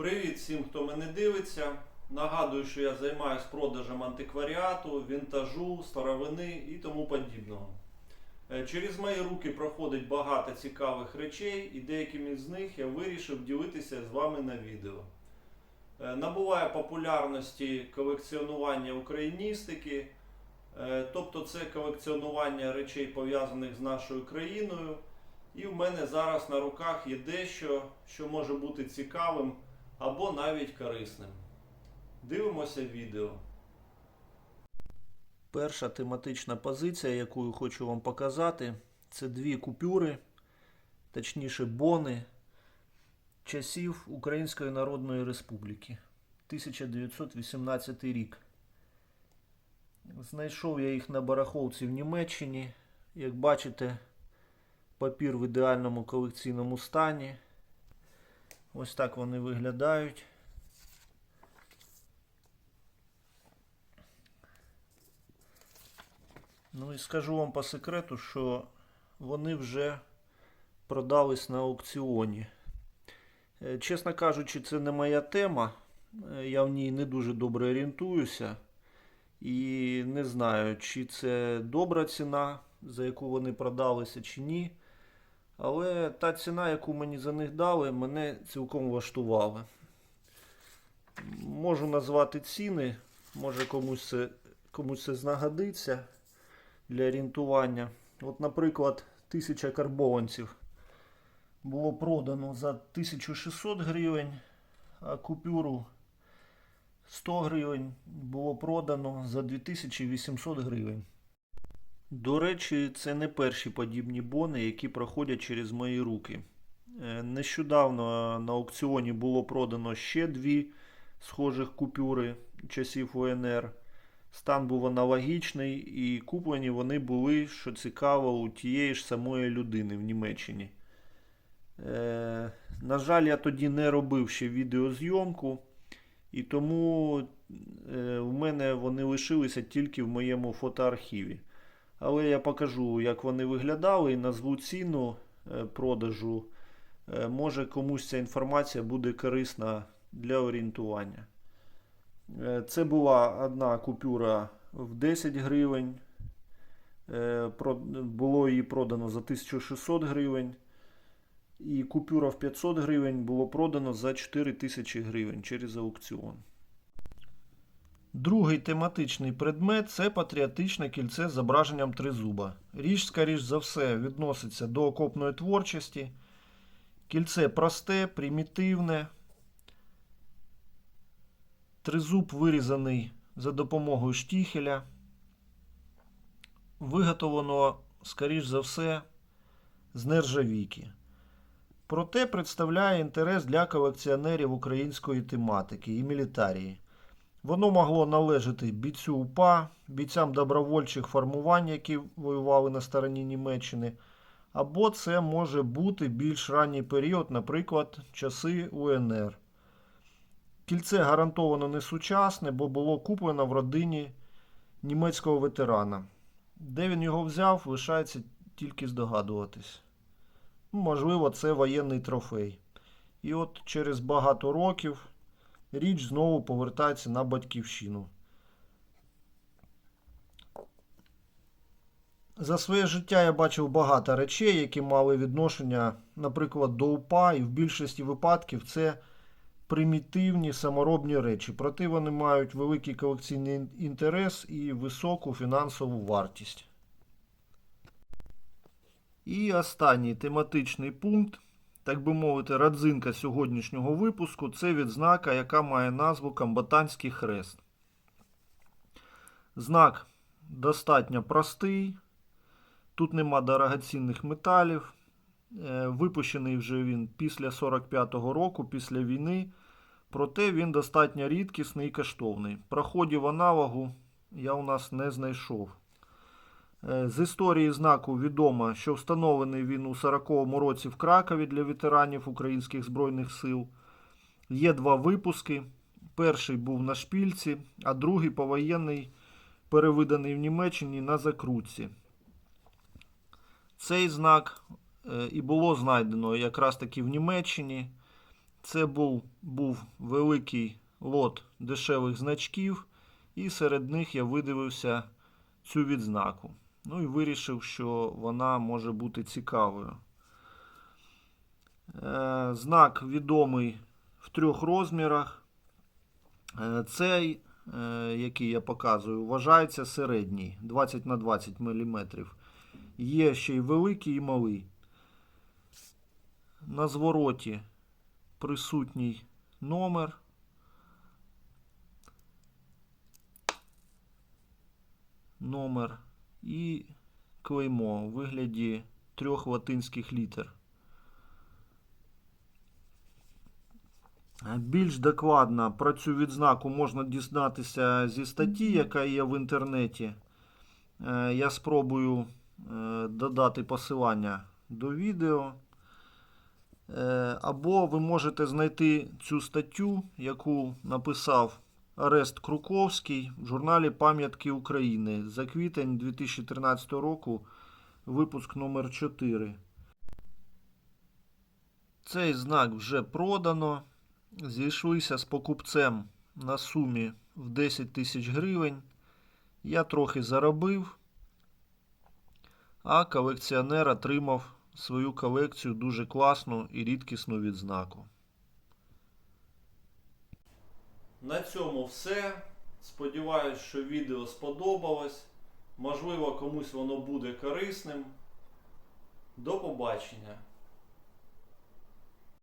Привіт всім, хто мене дивиться. Нагадую, що я займаюся продажем антикваріату, вінтажу, старовини і тому подібного. Е, Через мої руки проходить багато цікавих речей, і деякими з них я вирішив ділитися з вами на відео. Е, Набуває популярності колекціонування україністики, е, тобто це колекціонування речей пов'язаних з нашою країною. І в мене зараз на руках є дещо, що може бути цікавим або навіть корисним. Дивимося відео. Перша тематична позиція, яку я хочу вам показати, це дві купюри, точніше бони часів Української Народної Республіки. 1918 рік. Знайшов я їх на барахолці в Німеччині. Як бачите, папір в ідеальному колекційному стані. Ось так вони виглядають. Ну і скажу вам по секрету, що вони вже продались на аукціоні. Е, Чесно кажучи, це не моя тема. Е, Я в ній не дуже добре орієнтуюся. І не знаю, чи це добра ціна, за яку вони продалися, чи ні. Але та ціна, яку мені за них дали, мене цілком влаштувала. Можу назвати ціни, може комусь це, комусь це знагодиться для орієнтування. От, наприклад, 1000 карбованців було продано за 1600 гривень, а купюру 100 гривень було продано за 2800 гривень. До речі, це не перші подібні бони, які проходять через мої руки. Е, Нещодавно на аукціоні було продано ще дві схожих купюри часів УНР. Стан був аналогічний, і куплені вони були, що цікаво, у тієї ж самої людини в Німеччині. Е, на жаль, я тоді не робив ще відеозйомку, і тому е, у мене вони лишилися тільки в моєму фотоархіві. Але я покажу, як вони виглядали, і назву ціну е, продажу. Е, Може комусь ця інформація буде корисна для орієнтування. Е, Це була одна купюра в 10 гривень. Було її продано за 1600 гривень. І купюра в 500 гривень було продано за 4000 гривень через аукціон. Другий тематичний предмет це патріотичне кільце з зображенням тризуба. Річ, скоріш за все, відноситься до окопної творчості. Кільце просте, примітивне. Тризуб вирізаний за допомогою штіхеля. Виготовлено, скоріш за все, з нержавійки. Проте представляє інтерес для колекціонерів української тематики і мілітарії. Воно могло належати бійцю УПА, бійцям добровольчих формувань, які воювали на стороні Німеччини. Або це може бути більш ранній період, наприклад, часи УНР. Кільце гарантовано не сучасне, бо було куплено в родині німецького ветерана. Де він його взяв, лишається тільки здогадуватись. Можливо, це воєнний трофей. І от через багато років річ знову повертається на батьківщину. За своє життя я бачив багато речей, які мали відношення, наприклад, до УПА, і в більшості випадків це примітивні саморобні речі. Проте вони мають великий колекційний інтерес і високу фінансову вартість. І останній тематичний пункт, так би мовити, родзинка сьогоднішнього випуску це відзнака, яка має назву Комбатантський хрест. Знак достатньо простий. Тут нема дорогоцінних металів. Е, Випущений вже він після 45-го року, після війни. Проте він достатньо рідкісний і коштовний. Проходів аналогу я у нас не знайшов. Е, З історії знаку відомо, що встановлений він у 40-му році в Кракові для ветеранів Українських Збройних сил. Є два випуски. Перший був на шпільці, а другий повоєнний перевиданий в Німеччині на закрутці. Цей знак е, і було знайдено якраз таки в Німеччині. Це був, був великий лот дешевих значків, і серед них я видивився цю відзнаку. Ну і вирішив, що вона може бути цікавою. Е, Знак відомий в трьох розмірах. Е, Цей, е, який я показую, вважається середній 20 на 20 мм. Є ще й великий і малий. На звороті присутній номер. Номер і клеймо у вигляді трьох латинських літер. Більш докладно про цю відзнаку можна дізнатися зі статті, яка є в інтернеті. Е, Я спробую е, додати посилання до відео. Е, Або ви можете знайти цю статтю, яку написав Арест Круковський в журналі Пам'ятки України за квітень 2013 року, випуск номер 4. Цей знак вже продано. Зійшлися з покупцем на сумі в 10 тисяч гривень. Я трохи заробив, а колекціонер отримав свою колекцію дуже класну і рідкісну відзнаку. На цьому все. Сподіваюсь, що відео сподобалось. Можливо, комусь воно буде корисним. До побачення!